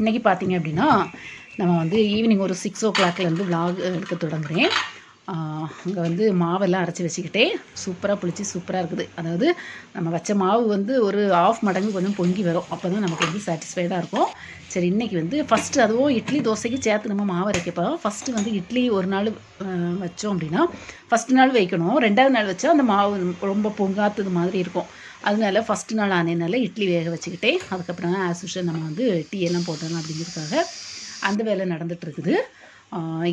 இன்றைக்கி பார்த்தீங்க அப்படின்னா நம்ம வந்து ஈவினிங் ஒரு சிக்ஸ் ஓ கிளாக்லேருந்து விலாக் எடுக்க தொடங்குறேன். அங்கே வந்து மாவெல்லாம் அரைச்சி வச்சுக்கிட்டே சூப்பராக புளிச்சு சூப்பராக இருக்குது. அதாவது நம்ம வச்ச மாவு வந்து ஒரு ஆஃப் மடங்கு கொஞ்சம் பொங்கி வரும். அப்போ தான் நமக்கு வந்து சாட்டிஸ்ஃபைடாக இருக்கும். சரி இன்றைக்கி வந்து ஃபஸ்ட்டு அதுவும் இட்லி தோசைக்கு சேர்த்து நம்ம மாவு அரைக்கப்போ ஃபஸ்ட்டு வந்து இட்லி ஒரு நாள் வச்சோம் அப்படின்னா ஃபஸ்ட் நாள் வைக்கணும். ரெண்டாவது நாள் வச்சா அந்த மாவு ரொம்ப பொங்காத்தது மாதிரி இருக்கும். அதனால ஃபஸ்ட்டு நாள் ஆனதுனால இட்லி வேக வச்சுக்கிட்டே அதுக்கப்புறம் ஆஸ் யூஷுவல் நம்ம வந்து டீ எல்லாம் போட்டுடலாம் அப்படிங்கிறதுக்காக அந்த வேலை நடந்துகிட்ருக்குது இருக்குது.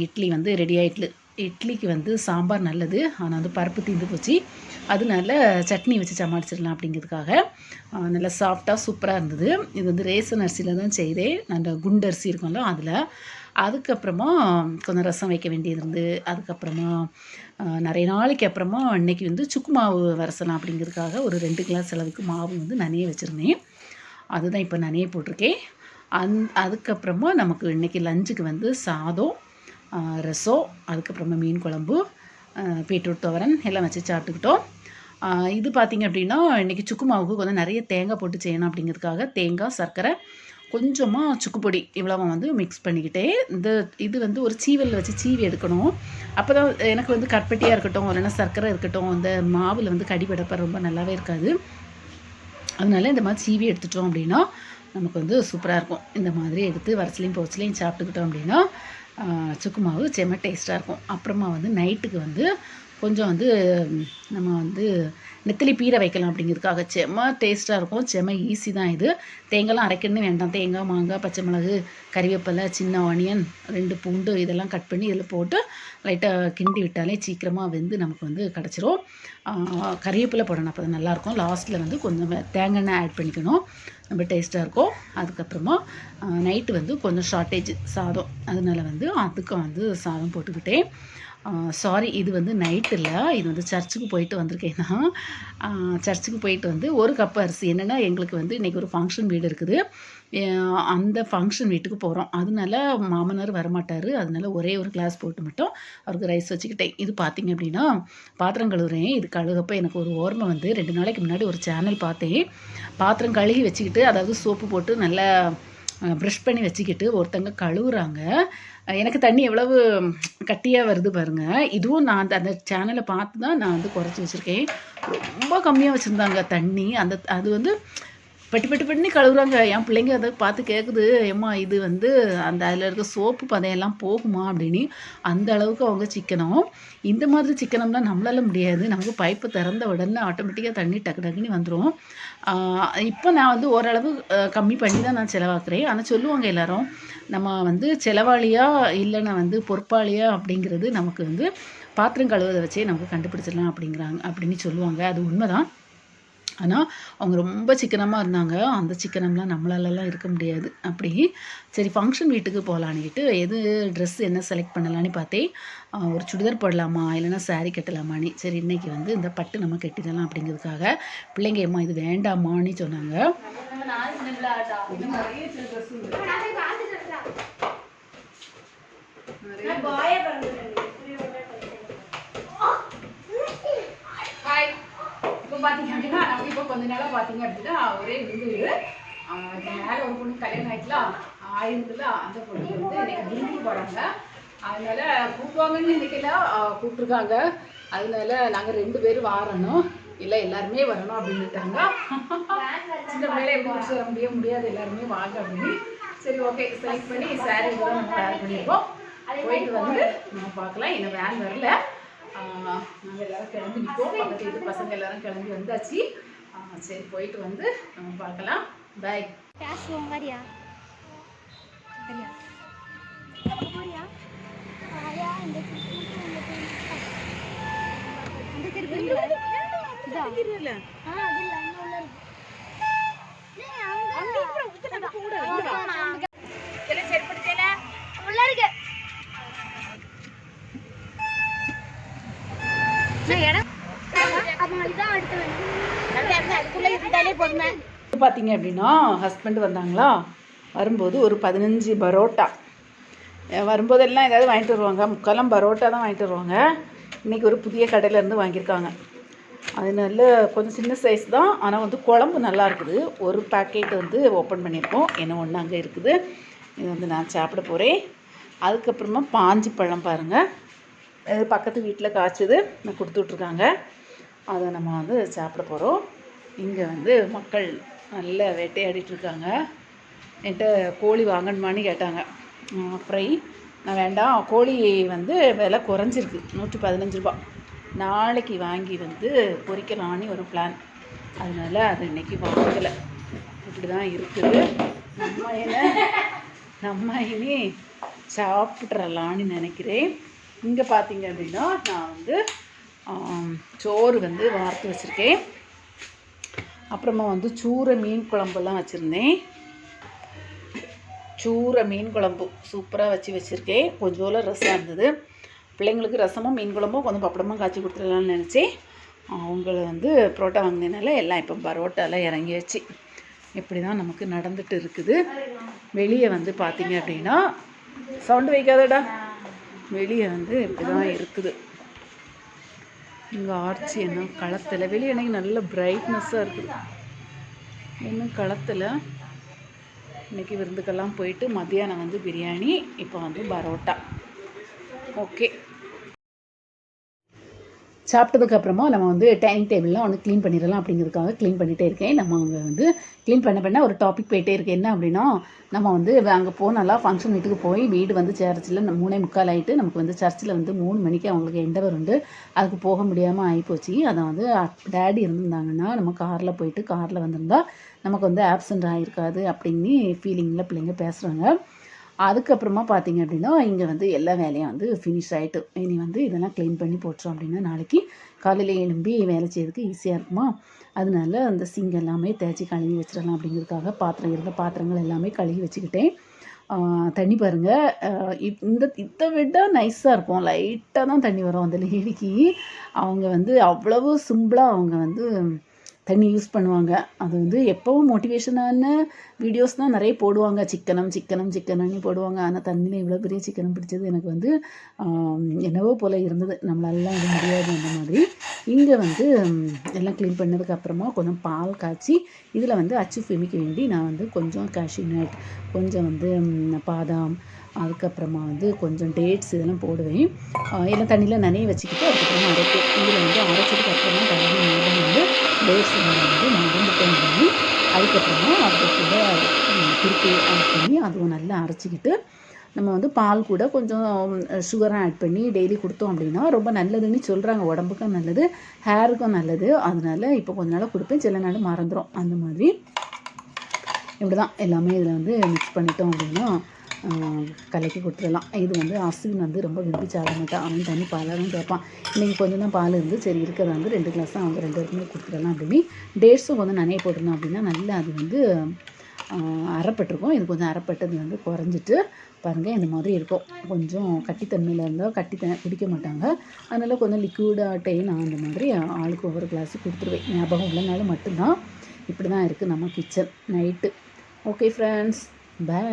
இட்லி வந்து ரெடி ஆகிட்டு இட்லிக்கு வந்து சாம்பார் நல்லது. ஆனால் வந்து பருப்பு தீந்து போச்சு. அதனால சட்னி வச்சு சமாளிச்சிடலாம் அப்படிங்கிறதுக்காக நல்லா சாஃப்டாக சூப்பராக இருந்தது. இது வந்து ரேசன் அரிசியில் தான் செய்தேன். அந்த குண்டு அரிசி இருக்கும்ல அதில் அதுக்கப்புறமா கொஞ்சம் ரசம் வைக்க வேண்டியது இருந்து அதுக்கப்புறமா நிறைய நாளைக்கு அப்புறமா இன்னைக்கு வந்து சுக்கு மாவு வரசலாம் அப்படிங்கிறதுக்காக ஒரு ரெண்டு கிளாஸ் அளவுக்கு மாவு வந்து நனைய வச்சுருந்தேன். அதுதான் இப்போ நனைய போட்டிருக்கேன். அந் அதுக்கப்புறமா நமக்கு இன்றைக்கி லஞ்சுக்கு வந்து சாதம் ரசம் அதுக்கப்புறமா மீன் குழம்பு பீட்ரூட் துவரன் எல்லாம் வச்சு சாப்பிட்டுக்கிட்டோம். இது பார்த்திங்க அப்படின்னா இன்றைக்கி சுக்கு மாவுக்கு கொஞ்சம் நிறைய தேங்காய் போட்டு செய்யணும் அப்படிங்கிறதுக்காக தேங்காய் சர்க்கரை கொஞ்சமாக சுக்குப்பொடி இவ்வளவும் வந்து மிக்ஸ் பண்ணிக்கிட்டே இந்த இது வந்து ஒரு சீவலில் வச்சு சீவி எடுக்கணும். அப்போ தான் எனக்கு வந்து கற்பட்டியாக இருக்கட்டும் இல்லைன்னா சர்க்கரை இருக்கட்டும் இந்த மாவில் வந்து கடிபடப்ப ரொம்ப நல்லாவே இருக்காது. அதனால இந்த மாதிரி சீவி எடுத்துட்டோம் அப்படின்னா நமக்கு வந்து சூப்பராக இருக்கும். இந்த மாதிரி எடுத்து வரச்சிலையும் போச்சலையும் சாப்பிட்டுக்கிட்டோம் அப்படின்னா சுக்கு மாவு செம்ம டேஸ்ட்டாக இருக்கும். அப்புறமா வந்து நைட்டுக்கு வந்து கொஞ்சம் வந்து நம்ம வந்து நெத்திலி பீரை வைக்கலாம் அப்படிங்கிறதுக்காக. செம்ம டேஸ்ட்டாக இருக்கும். செம்ம ஈஸி தான் இது. தேங்காய்லாம் அரைக்கணும்னு வேண்டாம். தேங்காய் மாங்காய் பச்சை மிளகு கறிவேப்பிலை சின்ன ஆனியன் ரெண்டு பூண்டு இதெல்லாம் கட் பண்ணி இதில் போட்டு லைட்டாக கிண்டி விட்டாலே சீக்கிரமாக வெந்து நமக்கு வந்து கிடச்சிரும். கறிவேப்பிலை போடணும். அப்போ தான் நல்லாயிருக்கும். லாஸ்ட்டில் வந்து கொஞ்சம் தேங்காய் எண்ணெய் ஆட் பண்ணிக்கணும். ரொம்ப டேஸ்ட்டாக இருக்கும். அதுக்கப்புறமா நைட்டு வந்து கொஞ்சம் ஷார்ட்டேஜ் சாதம். அதனால வந்து அதுக்கும் வந்து சாதம் போட்டுக்கிட்டேன். சாரி இது வந்து நைட் இல்லை. இது வந்து சர்ச்சுக்கு போயிட்டு வந்திருக்கேன் சர்ச்சுக்கு போயிட்டு வந்து ஒரு கப் அரிசி. என்னென்னா எங்களுக்கு வந்து இன்றைக்கி ஒரு ஃபங்க்ஷன் வீடு இருக்குது. அந்த ஃபங்க்ஷன் வீட்டுக்கு போகிறோம் அதனால மாமனார் வரமாட்டார். அதனால ஒரே ஒரு கிளாஸ் போட்டு மட்டும் அவருக்கு ரைஸ் வச்சுக்கிட்டேன். இது பார்த்திங்க அப்படின்னா பாத்திரம் கழுவுறேன். இது கழுகப்போ எனக்கு ஒரு ஓர்மை வந்து ரெண்டு நாளைக்கு முன்னாடி ஒரு சேனல் பார்த்தேன். பாத்திரம் கழுகி வச்சுக்கிட்டு அதாவது சோப்பு போட்டு நல்லா ப்ரஷ் பண்ணி வச்சுக்கிட்டு ஒருத்தங்க கழுவுறாங்க. எனக்கு தண்ணி எவ்வளவு கட்டியாக வருது பாருங்கள் இதுவும் நான் அந்த அந்த சேனலை பார்த்து தான் நான் வந்து குறைச்சி வச்சுருக்கேன். ரொம்ப கம்மியாக வச்சுருந்தாங்க தண்ணி. அந்த அது வந்து பெட்டு பெட்டு பெட்டுன்னு கழுவுறாங்க. என் பிள்ளைங்க அதை பார்த்து கேட்குது ஏம்மா இது வந்து அந்த அதில் இருக்க சோப்பு பதையெல்லாம் போகுமா? அப்படின்னு. அந்த அளவுக்கு அவங்க சிக்கனம். இந்த மாதிரி சிக்கனம்னா நம்மளால முடியாது. நமக்கு பைப்பு திறந்த உடனே ஆட்டோமேட்டிக்காக தண்ணி டக்கு டக்குன்னு வந்துடும் இப்போ நான் வந்து ஓரளவு கம்மி பண்ணி தான் நான் செலவாக்குறேன். ஆனால் சொல்லுவாங்க எல்லாரும் நம்ம வந்து செலவாளியா இல்லைன்னா வந்து பொறுப்பாளியா? அப்படிங்கிறது நமக்கு வந்து பாத்திரம் கழுவுறதை வச்சே நமக்கு கண்டுபிடிச்சிடலாம் அப்படிங்கிறாங்க அப்படின்னு சொல்லுவாங்க. அது உண்மைதான். ஆனால் அவங்க ரொம்ப சிக்கனமாக இருந்தாங்க. அந்த சிக்கனம்லாம் நம்மளாலலாம் இருக்க முடியாது. அப்படி சரி ஃபங்க்ஷன் வீட்டுக்கு போகலான்னுக்கிட்டு எது ட்ரெஸ் என்ன செலக்ட் பண்ணலான்னு பார்த்தேன் ஒரு சுடிதார் போடலாமா? இல்லைன்னா saree கட்டலாமான்னு. சரி இன்னைக்கு வந்து இந்த பட்டு நம்ம கட்டிடலாம் அப்படிங்கிறதுக்காக பிள்ளைங்க ஏம்மா இது வேண்டாமான்னு சொன்னாங்க. ஹாய் பார்த்தீங்க அப்படின்னா நம்ம இப்போ கொஞ்ச நாளாக பார்த்தீங்க அப்படின்னா ஒரே விருந்து வீடு மேலே ஒரு பொண்ணு கல்யாணம் ஆகிக்கலாம் ஆயிருந்துல அந்த பொண்ணு வந்து இன்னைக்கு விருந்து போகிறாங்க அதனால கூப்பிடுவாங்கன்னு நினைக்கல கூப்பிட்ருக்காங்க அதனால நாங்கள் ரெண்டு பேரும் வாரணும். இல்லை எல்லாருமே வரணும் அப்படின்னுட்டாங்க சின்ன பிள்ளைல எப்படி வர முடியும் முடியாது. எல்லாருமே வாங்க அப்படின்னு. சரி ஓகே. செலக்ட் பண்ணி சாரி இதெல்லாம் நம்ம வேர் பண்ணியிருக்கோம் போயிட்டு வந்து நம்ம பார்க்கலாம். இன்னும் வேன் வரல. நாங்கள் எல்லாரும் கிளம்பி நிற்போம் பக்கத்து வீட்டு பசங்க எல்லாரும் கிளம்பி வந்தாச்சு. ஆ, சரி போயிட்டு வந்து நம்ம பார்க்கலாம். பாய் பேசுவோம் வரியா வரியா போறியா? ஆயா இந்த திருப்பி இல்ல அங்க. உள்ள பார்த்தீங்க அப்படின்னா ஹஸ்பண்ட் வந்தாங்களா? வரும்போது ஒரு பதினஞ்சு பரோட்டா. வரும்போதெல்லாம் ஏதாவது வாங்கிட்டு வருவாங்க. முக்காலாம் பரோட்டா தான் வாங்கிட்டு வருவாங்க. இன்றைக்கி ஒரு புதிய கடையிலேருந்து வாங்கியிருக்காங்க. அதனால கொஞ்சம் சின்ன சைஸ் தான். ஆனால் வந்து குழம்பு நல்லா இருக்குது. ஒரு பேக்கெட் வந்து ஓப்பன் பண்ணியிருக்கோம். என்ன ஒன்று அங்கே இருக்குது. இது வந்து நான் சாப்பிட போகிறேன் அதுக்கப்புறமா பாஞ்சி பழம் பாருங்கள் இது பக்கத்து வீட்டில் காய்ச்சது. நான் கொடுத்துட்ருக்காங்க. அதை நம்ம வந்து சாப்பிட போகிறோம் இங்கே வந்து மக்கள் நல்ல வேட்டையாடிட்டுருக்காங்க. என்கிட்ட கோழி வாங்கணுமான்னு கேட்டாங்க. ஃப்ரை நான் வேண்டாம். கோழி வந்து விலை குறைஞ்சிருக்கு. நூற்றி பதினஞ்சு ரூபா நாளைக்கு வாங்கி வந்து பொரிக்கலான்னு ஒரு பிளான் அதனால அது இன்னைக்கு வாங்கலை. இப்படி தான் இருக்குது. நம்ம என்ன? நம்ம இனி சாப்பிட்றலான்னு நினைக்கிறேன். இங்கே பார்த்தீங்க அப்படின்னா நான் வந்து சோறு வந்து வார்த்து வச்சுருக்கேன். அப்புறமா வந்து சூற மீன் குழம்புலாம் வச்சுருந்தேன். சூற மீன் குழம்பு சூப்பராக வச்சு வச்சுருக்கேன். கொஞ்சோல ரசம் இருந்தது. பிள்ளைங்களுக்கு ரசமும் மீன் குழம்பும் கொஞ்சம் பப்படமும் காய்ச்சி கொடுத்துடலாம்னு நினச்சேன். அவங்கள வந்து புரோட்டா வாங்கினதுனால எல்லாம் இப்போ பரோட்டாலாம் இறங்கியாச்சு இப்படி தான் நமக்கு நடந்துட்டு இருக்குது. வெளியே வந்து பார்த்தீங்க அப்படின்னா சவுண்டு வைக்காதடா. வெளியே வந்து இப்படி தான் இருக்குது. இங்கே ஆர்ச்சி என்ன? களத்தில். வெளியே எனக்கு நல்ல பிரைட்னஸ்ஸாக இருக்குது. இன்னும் களத்தில் இன்னைக்கு விருந்துக்கெல்லாம் போயிட்டு மத்தியானம் வந்து பிரியாணி இப்போ வந்து பரோட்டா. ஓகே சாப்பிட்டதுக்கப்புறமா நம்ம வந்து டைனிங் டேபிள்லாம் ஒன்று க்ளீன் பண்ணிடலாம் அப்படிங்கிறதுக்காக க்ளீன் பண்ணிகிட்டே இருக்கேன். நம்ம அங்கே வந்து க்ளீன் பண்ண பண்ண ஒரு டாபிக் போயிட்டே இருக்குது என்ன அப்படின்னா நம்ம வந்து அங்கே போனாலாம் ஃபங்க்ஷன் வீட்டுக்கு போய் வீடு வந்து சர்ச்சில் மூணே முக்கால் ஆகிட்டு நமக்கு வந்து சர்ச்சில் வந்து மூணு மணிக்கு அவங்களுக்கு எண்டவர் உண்டு அதுக்கு போக முடியாமல் ஆகிப்போச்சு அதை வந்து டேடி இருந்திருந்தாங்கன்னா நம்ம காரில் போயிட்டு காரில் வந்திருந்தா நமக்கு வந்து ஆப்சண்ட் ஆகிருக்காது அப்படின்னு ஃபீலிங்கில் பிள்ளைங்க பேசுகிறாங்க அதுக்கப்புறமா பார்த்தீங்க அப்படின்னா இங்கே வந்து எல்லா வேலையும் வந்து ஃபினிஷ் ஆகிட்டு இனி வந்து இதெல்லாம் க்ளீன் பண்ணி போட்டுரும் அப்படின்னா நாளைக்கு காலையில் எழும்பி வேலை செய்யறதுக்கு ஈஸியாக இருக்குமா? அதனால அந்த சிங்க் எல்லாமே தேய்ச்சி கழுவி வச்சிடலாம் அப்படிங்கிறதுக்காக பாத்திரம் இருந்த பாத்திரங்கள் எல்லாமே கழுவி வச்சுக்கிட்டேன். தண்ணி பாருங்கள் இந்த இதை விட நைஸாக இருக்கும். லைட்டாக தான் தண்ணி வரும் அந்த லேடிக்கு அவங்க வந்து அவ்வளவு சிம்பிளாக அவங்க வந்து தண்ணி யூஸ் பண்ணுவாங்க. அது வந்து எப்போவும் மோட்டிவேஷனான வீடியோஸ் தான் நிறைய போடுவாங்க. சிக்கனம் சிக்கனம் சிக்கனம்னு போடுவாங்க. ஆனால் தண்ணியில் இவ்வளோ பெரிய சிக்கனம் பிடிச்சது எனக்கு வந்து என்னவோ போல் இருந்தது. நம்மளாலாம் இது முடியாது அந்த மாதிரி. இங்கே வந்து எல்லாம் க்ளீன் பண்ணதுக்கு அப்புறமா கொஞ்சம் பால் காய்ச்சி இதில் வந்து அச்சு ஃபிமிக்க வேண்டி நான் வந்து கொஞ்சம் cashew கொஞ்சம் வந்து பாதாம் அதுக்கப்புறமா வந்து கொஞ்சம் டேட்ஸ் இதெல்லாம் போடுவேன். எல்லாம் தண்ணியில் நனைய வச்சுக்கிட்டு அதுக்கப்புறமா அரைப்பேன். இதில் வந்து அரைச்சதுக்கு அப்புறமா தண்ணி வந்து டேட்ஸ் வந்து நான் வந்து பண்ணி அதுக்கப்புறமா அது கூட திருப்பி ஆட் பண்ணி அதுவும் நல்லா அரைச்சிக்கிட்டு நம்ம வந்து பால் கூட கொஞ்சம் சுகராக ஆட் பண்ணி டெய்லி கொடுத்தோம் அப்படின்னா ரொம்ப நல்லதுன்னு சொல்கிறாங்க உடம்புக்கும் நல்லது ஹேருக்கும் நல்லது. அதனால இப்போ கொஞ்ச நாள் கொடுப்பேன். சில நாள் மறந்துடும் அந்த மாதிரி. இப்படி தான் எல்லாமே இதில் வந்து மிக்ஸ் பண்ணிட்டோம் அப்படின்னா கலக்கி கொடுத்துடலாம். இது வந்து அஸ்வின் வந்து ரொம்ப விரும்பி சாப்பிட மாட்டான் அவன் தண்ணி பாலாகவும் கேட்பான். இன்றைக்கி கொஞ்சம் தான் பால் இருந்து சரி இருக்கிறத வந்து ரெண்டு கிளாஸ் தான் அவங்க ரெண்டு பேருக்குமே கொடுத்துடலாம் அப்படின்னு டேட்ஸும் கொஞ்சம் நிறைய போட்டிருந்தோம் அப்படின்னா நல்லா அது வந்து அறப்பட்டிருக்கும். இது கொஞ்சம் அறப்பட்டது வந்து குறைஞ்சிட்டு பாருங்கள் இந்த மாதிரி இருக்கும். கொஞ்சம் கட்டித்தன்மையில் இருந்தால் கட்டி த குடிக்க மாட்டாங்க. அதனால் கொஞ்சம் லிக்யூடாக நான் அந்த மாதிரி ஆளுக்கு ஒவ்வொரு கிளாஸு கொடுத்துருவேன். ஞாபகம் உள்ளனாலும் மட்டும்தான். இப்படி தான் இருக்குது நம்ம kitchen night okay friends bye